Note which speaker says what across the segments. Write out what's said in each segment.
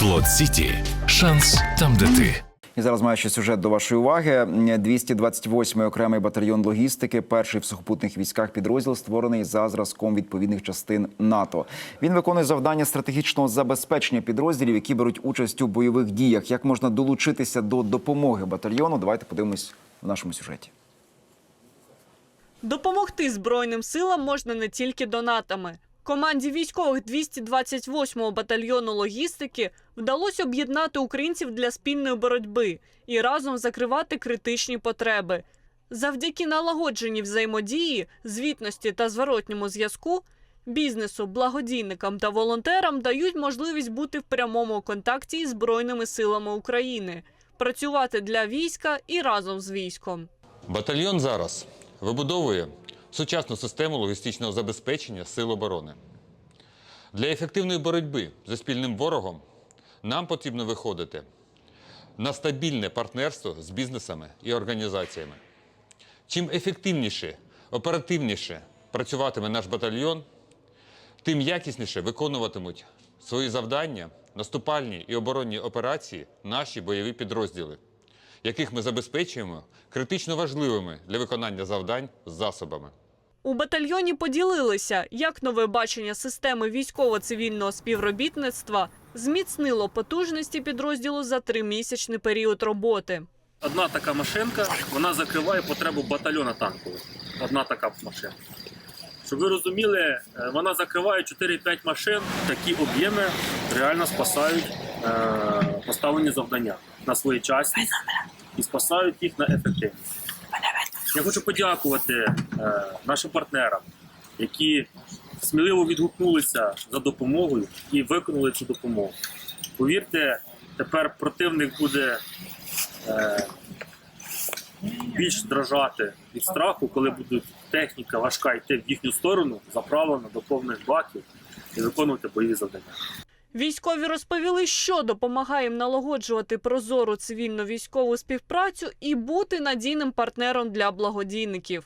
Speaker 1: Слот Сіті. Шанс там, де ти.
Speaker 2: І зараз маю ще сюжет до вашої уваги. 228-й окремий батальйон логістики, перший в сухопутних військах підрозділ, створений за зразком відповідних частин НАТО. Він виконує завдання стратегічного забезпечення підрозділів, які беруть участь у бойових діях. Як можна долучитися до допомоги батальйону? Давайте подивимось в нашому сюжеті.
Speaker 3: Допомогти Збройним силам можна не тільки донатами. Команді військових 228-го батальйону логістики вдалося об'єднати українців для спільної боротьби і разом закривати критичні потреби. Завдяки налагодженій взаємодії, звітності та зворотньому зв'язку бізнесу, благодійникам та волонтерам дають можливість бути в прямому контакті із Збройними силами України, працювати для війська і разом з військом.
Speaker 4: Батальйон зараз вибудовує сучасну систему логістичного забезпечення сил оборони. Для ефективної боротьби зі спільним ворогом нам потрібно виходити на стабільне партнерство з бізнесами і організаціями. Чим ефективніше, оперативніше працюватиме наш батальйон, тим якісніше виконуватимуть свої завдання, наступальні і оборонні операції наші бойові підрозділи, яких ми забезпечуємо критично важливими для виконання завдань засобами.
Speaker 3: У батальйоні поділилися, як нове бачення системи військово-цивільного співробітництва зміцнило потужності підрозділу за тримісячний період роботи.
Speaker 5: Одна така машинка, вона закриває потребу батальйона танкових. Одна така машина. Щоб ви розуміли, е, вона закриває 4-5 машин. Такі об'єми реально спасають е, поставлені завдання на своїй часі і спасають їх на ефективність. Я хочу подякувати е, нашим партнерам, які сміливо відгукнулися за допомогою і виконали цю допомогу. Повірте, тепер противник буде е, більш дрожати від страху, коли буде техніка важка йти в їхню сторону, заправлена до повних баків і виконувати бойові завдання.
Speaker 3: Військові розповіли, що допомагає їм налагоджувати прозору цивільно-військову співпрацю і бути надійним партнером для благодійників.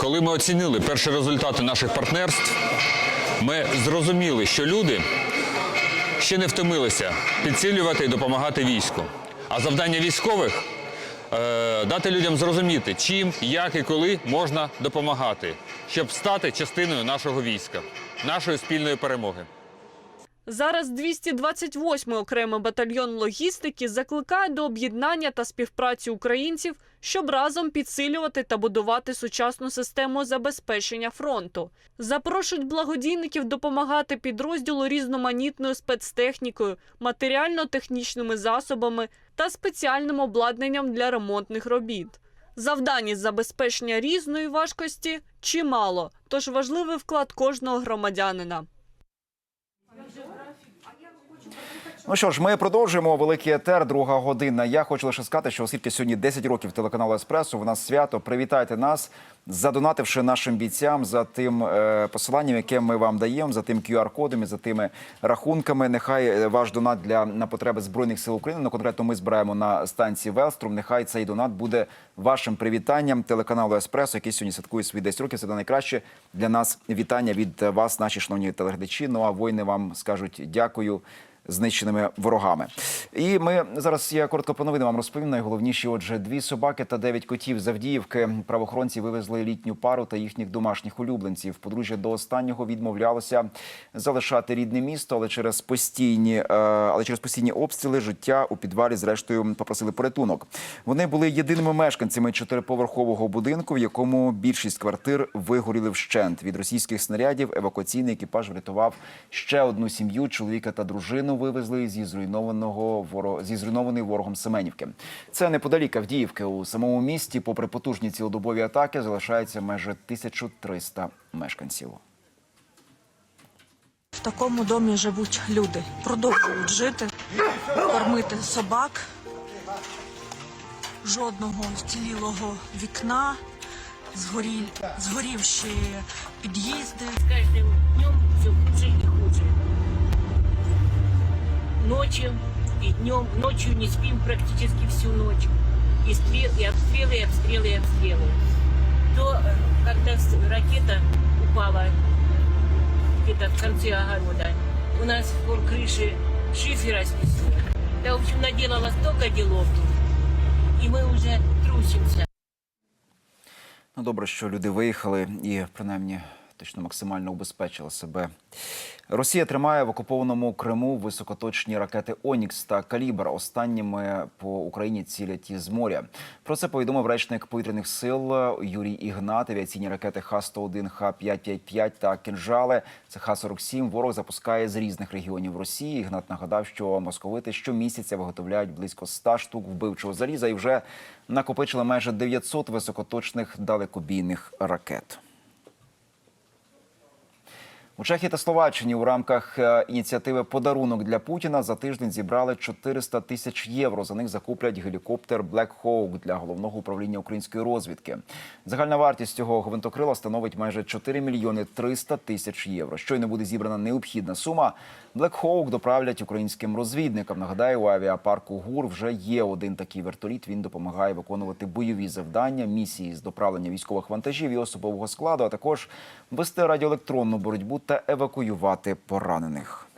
Speaker 4: Коли ми оцінили перші результати наших партнерств, ми зрозуміли, що люди ще не втомилися підсилювати і допомагати війську. А завдання військових е, дати людям зрозуміти, чим, як і коли можна допомагати, щоб стати частиною нашого війська, нашої спільної перемоги.
Speaker 3: Зараз 228-й окремий батальйон логістики закликає до об'єднання та співпраці українців, щоб разом підсилювати та будувати сучасну систему забезпечення фронту. Запрошують благодійників допомагати підрозділу різноманітною спецтехнікою, матеріально-технічними засобами та спеціальним обладнанням для ремонтних робіт. Завдань забезпечення різної важкості чимало, тож важливий вклад кожного громадянина.
Speaker 2: Ну що ж, ми продовжуємо великий етер, друга година. Я хочу лише сказати, що оскільки сьогодні 10 років телеканалу Еспресо, у нас свято. Привітайте нас, задонативши нашим бійцям за тим е, посиланням, яке ми вам даємо, за тим QR-кодом і за тими рахунками. Нехай е, ваш донат для на потреби збройних сил України. Ну конкретно ми збираємо на станції Велструм. Нехай цей донат буде вашим привітанням телеканалу Еспресо, який сьогодні святкує свої 10 років. Це найкраще для нас вітання від вас, наші шановні телеглядачі. Ну а воїни вам скажуть дякую знищеними ворогами. І ми зараз я коротко по новинам вам розповім. Найголовніші, отже, дві собаки та дев'ять котів з Авдіївки. Правоохоронці вивезли літню пару та їхніх домашніх улюбленців. Подружжя до останнього відмовлялося залишати рідне місто, але через постійні, е, але через постійні обстріли життя у підвалі, зрештою, попросили порятунок. Вони були єдиними мешканцями чотириповерхового будинку, в якому більшість квартир вигоріли вщент. Від російських снарядів евакуаційний екіпаж врятував ще одну сім'ю, чоловіка та дружину вивезли зі зруйнованого зі зруйнованої ворогом Семенівки. Це неподалік Авдіївки. У самому місті, попри потужні цілодобові атаки, залишається майже 1300 мешканців.
Speaker 6: В такому домі живуть люди, продовжують жити, кормити собак, жодного вцілілого вікна, згорі... згорівші під'їзди.
Speaker 7: каждым днем все хуже Ночью и днем, ночью не спим практически всю ночь. И, стрел, и обстрелы, и обстрелы, и обстрелы. То, э, когда с- ракета упала где-то в конце огорода, у нас пол крыши шифера снесло. Да, в общем, наделала столько делов тут. И мы уже трусимся.
Speaker 2: Ну, добре, що люди виїхали і принаймні точно максимально убезпечили себе. Росія тримає в окупованому Криму високоточні ракети Онікс та Калібр. Останніми по Україні цілять із моря. Про це повідомив речник повітряних сил Юрій Ігнат. Авіаційні ракети Х-101, Х-555 та «Кинжали» – це Х-47 ворог запускає з різних регіонів Росії. Ігнат нагадав, що московити щомісяця виготовляють близько 100 штук вбивчого заліза і вже накопичили майже 900 високоточних далекобійних ракет. У Чехії та Словаччині у рамках е, ініціативи Подарунок для Путіна за тиждень зібрали 400 тисяч євро. За них закуплять гелікоптер Black Hawk для головного управління української розвідки. Загальна вартість цього гвинтокрила становить майже 4 мільйони 300 тисяч євро. Щойно буде зібрана необхідна сума. Black Hawk доправлять українським розвідникам. Нагадаю, у авіапарку ГУР вже є один такий вертоліт. Він допомагає виконувати бойові завдання, місії з доправлення військових вантажів і особового складу, а також вести радіоелектронну боротьбу та евакуювати поранених.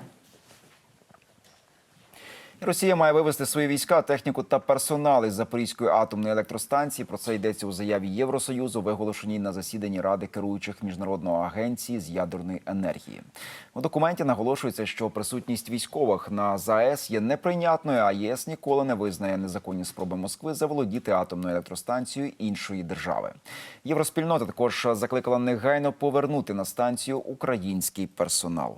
Speaker 2: Росія має вивести свої війська, техніку та персонал із Запорізької атомної електростанції. Про це йдеться у заяві Євросоюзу, виголошеній на засіданні Ради керуючих міжнародної агенції з ядерної енергії. У документі наголошується, що присутність військових на ЗАЕС є неприйнятною, а ЄС ніколи не визнає незаконні спроби Москви заволодіти атомною електростанцією іншої держави. Євроспільнота також закликала негайно повернути на станцію український персонал.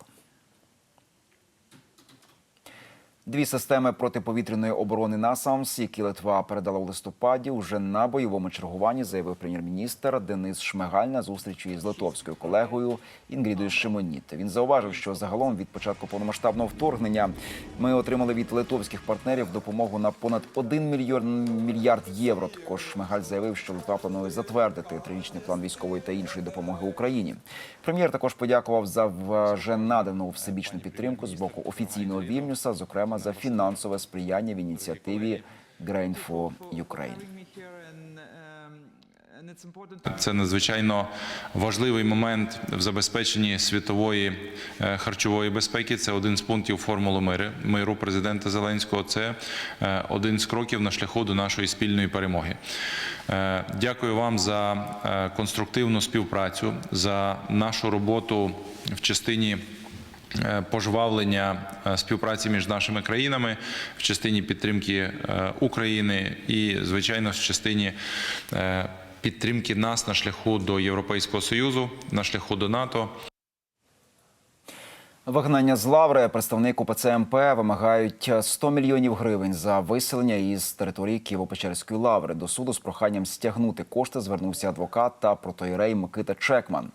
Speaker 2: Дві системи протиповітряної оборони НАСАМС, які Литва передала у листопаді, уже на бойовому чергуванні, заявив прем'єр-міністр Денис Шмигаль на зустрічі з литовською колегою Інгрідою Шимоніт. Він зауважив, що загалом від початку повномасштабного вторгнення ми отримали від литовських партнерів допомогу на понад 1 мільйон мільярд євро. Також Шмигаль заявив, що Литва планує затвердити трирічний план військової та іншої допомоги Україні. Прем'єр також подякував за вже надану всебічну підтримку з боку офіційного Вільнюса, зокрема за фінансове сприяння в ініціативі Grain for Ukraine.
Speaker 8: Це надзвичайно важливий момент в забезпеченні світової е, харчової безпеки. Це один з пунктів формули миру, президента Зеленського. Це е, один з кроків на шляху до нашої спільної перемоги. Е, Дякую вам за конструктивну співпрацю, за нашу роботу в частині. Е, Пожвавлення е, співпраці між нашими країнами в частині підтримки е, України і, звичайно, в частині підтримки нас на шляху до Європейського союзу, на шляху до НАТО.
Speaker 2: Вигнання з лаври представник УПЦ МП вимагають 100 мільйонів гривень за виселення із території Києво-Печерської лаври. До суду з проханням стягнути кошти звернувся адвокат та протоїрей Микита Чекман.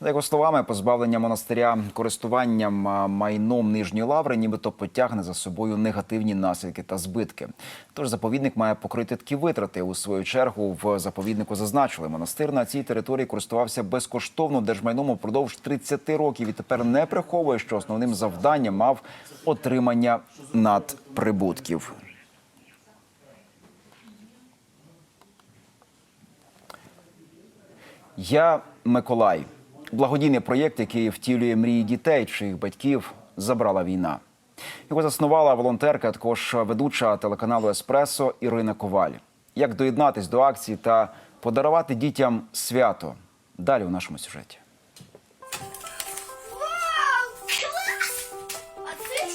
Speaker 2: За його словами, позбавлення монастиря користуванням майном нижньої лаври, нібито потягне за собою негативні наслідки та збитки. Тож заповідник має покрити такі витрати. У свою чергу в заповіднику зазначили, монастир на цій території користувався безкоштовно держмайном упродовж 30 років і тепер не приховує, що основним завданням мав отримання надприбутків. Я Миколай. Благодійний проєкт, який втілює мрії дітей, чиїх батьків забрала війна. Його заснувала волонтерка, також ведуча телеканалу Еспресо Ірина Коваль. Як доєднатись до акції та подарувати дітям свято? Далі у нашому сюжеті.
Speaker 9: Вау! Клас! А це?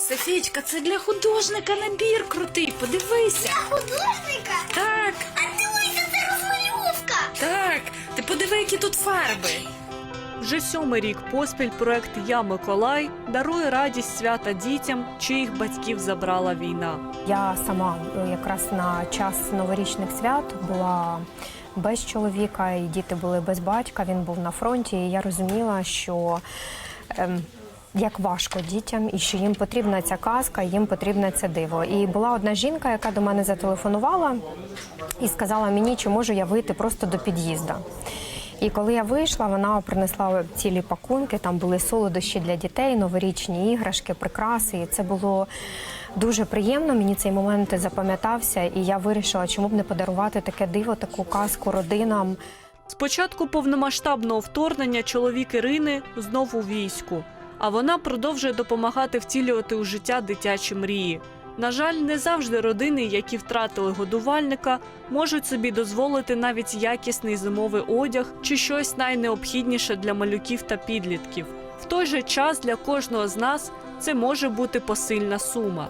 Speaker 6: Софієчка, це для художника набір крутий. Подивися.
Speaker 9: Для Художника?
Speaker 6: Так, подиви, які тут фарби.
Speaker 3: Вже сьомий рік поспіль проект Я Миколай дарує радість свята дітям, чиїх батьків забрала війна.
Speaker 10: Я сама е, якраз на час новорічних свят була без чоловіка, і діти були без батька. Він був на фронті. І я розуміла, що ем, як важко дітям, і що їм потрібна ця казка, їм потрібне це диво. І була одна жінка, яка до мене зателефонувала і сказала мені, чи можу я вийти просто до під'їзду. І коли я вийшла, вона принесла цілі пакунки. Там були солодощі для дітей, новорічні іграшки, прикраси. І це було дуже приємно. Мені цей момент запам'ятався, і я вирішила, чому б не подарувати таке диво, таку казку родинам.
Speaker 3: З початку повномасштабного вторгнення чоловік Ірини знову війську. А вона продовжує допомагати втілювати у життя дитячі мрії. На жаль, не завжди родини, які втратили годувальника, можуть собі дозволити навіть якісний зимовий одяг чи щось найнеобхідніше для малюків та підлітків. В той же час для кожного з нас це може бути посильна сума.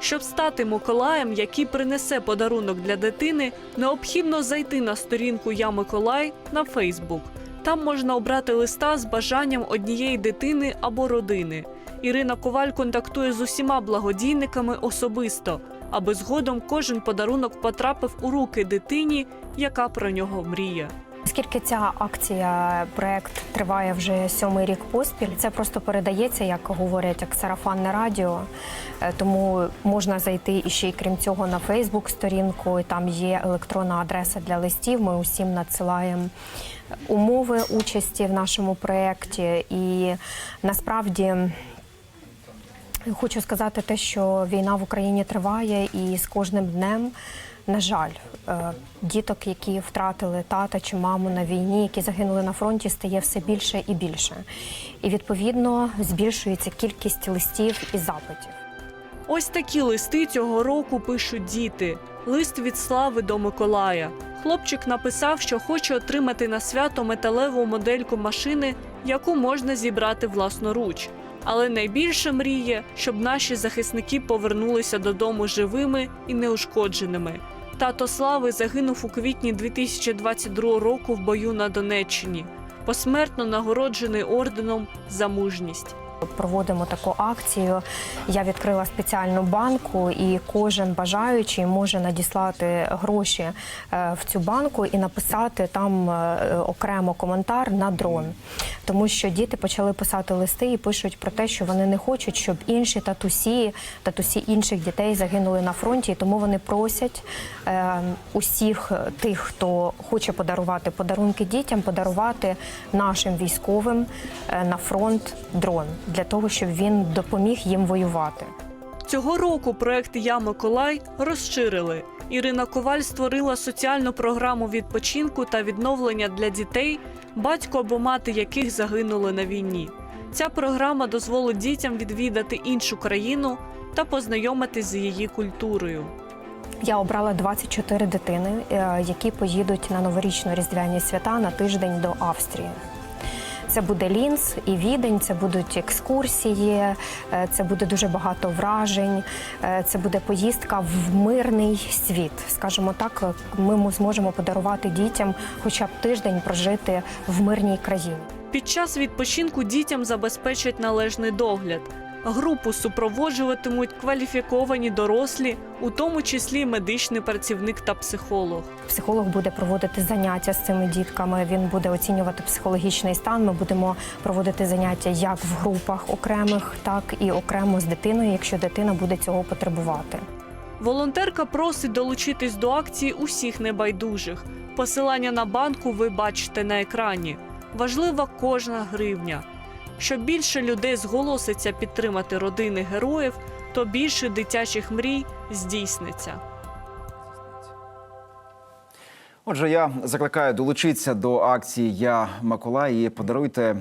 Speaker 3: Щоб стати Миколаєм, який принесе подарунок для дитини, необхідно зайти на сторінку Я Миколай на Фейсбук. Там можна обрати листа з бажанням однієї дитини або родини. Ірина Коваль контактує з усіма благодійниками особисто, аби згодом кожен подарунок потрапив у руки дитині, яка про нього мріє.
Speaker 10: Оскільки ця акція, проект триває вже сьомий рік поспіль, це просто передається, як говорять, як сарафанне радіо. Е, Тому можна зайти і ще й крім цього на Фейсбук-сторінку. Там є електронна адреса для листів. Ми усім надсилаємо умови участі в нашому проєкті. І насправді. Хочу сказати те, що війна в Україні триває, і з кожним днем, на жаль, е, діток, які втратили тата чи маму на війні, які загинули на фронті, стає все більше і більше. І відповідно збільшується кількість листів і запитів.
Speaker 3: Ось такі листи цього року пишуть діти. Лист від слави до Миколая. Хлопчик написав, що хоче отримати на свято металеву модельку машини, яку можна зібрати власноруч. Але найбільше мріє, щоб наші захисники повернулися додому живими і неушкодженими. Тато Слави загинув у квітні 2022 року в бою на Донеччині, посмертно нагороджений орденом за мужність.
Speaker 10: Проводимо таку акцію. Я відкрила спеціальну банку, і кожен бажаючий може надіслати гроші е, в цю банку і написати там е, окремо коментар на дрон. Тому що діти почали писати листи і пишуть про те, що вони не хочуть, щоб інші татусі, татусі інших дітей загинули на фронті. І тому вони просять е, усіх тих, хто хоче подарувати подарунки дітям, подарувати нашим військовим на фронт дрон для того, щоб він допоміг їм воювати.
Speaker 3: Цього року проект Я Миколай розширили. Ірина Коваль створила соціальну програму відпочинку та відновлення для дітей, батько або мати яких загинули на війні. Ця програма дозволить дітям відвідати іншу країну та познайомитись з її культурою.
Speaker 10: Я обрала 24 дитини, е, які поїдуть на новорічно різдвяні свята на тиждень до Австрії. Це буде лінс і Відень, це будуть екскурсії, е, це буде дуже багато вражень, е, це буде поїздка в мирний світ. Скажімо так, ми зможемо подарувати дітям хоча б тиждень прожити в мирній країні.
Speaker 3: Під час відпочинку дітям забезпечать належний догляд. Групу супроводжуватимуть кваліфіковані дорослі, у тому числі медичний працівник та психолог.
Speaker 10: Психолог буде проводити заняття з цими дітками. Він буде оцінювати психологічний стан. Ми будемо проводити заняття як в групах окремих, так і окремо з дитиною, якщо дитина буде цього потребувати.
Speaker 3: Волонтерка просить долучитись до акції усіх небайдужих. Посилання на банку ви бачите на екрані. Важлива кожна гривня. Щоб більше людей зголоситься підтримати родини героїв, то більше дитячих мрій здійсниться.
Speaker 2: Отже, я закликаю долучитися до акції Я Миколай і подаруйте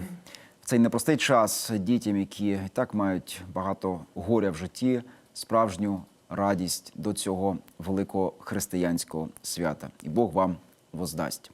Speaker 2: в цей непростий час дітям, які і так мають багато горя в житті, справжню радість до цього великого християнського свята. І Бог вам воздасть.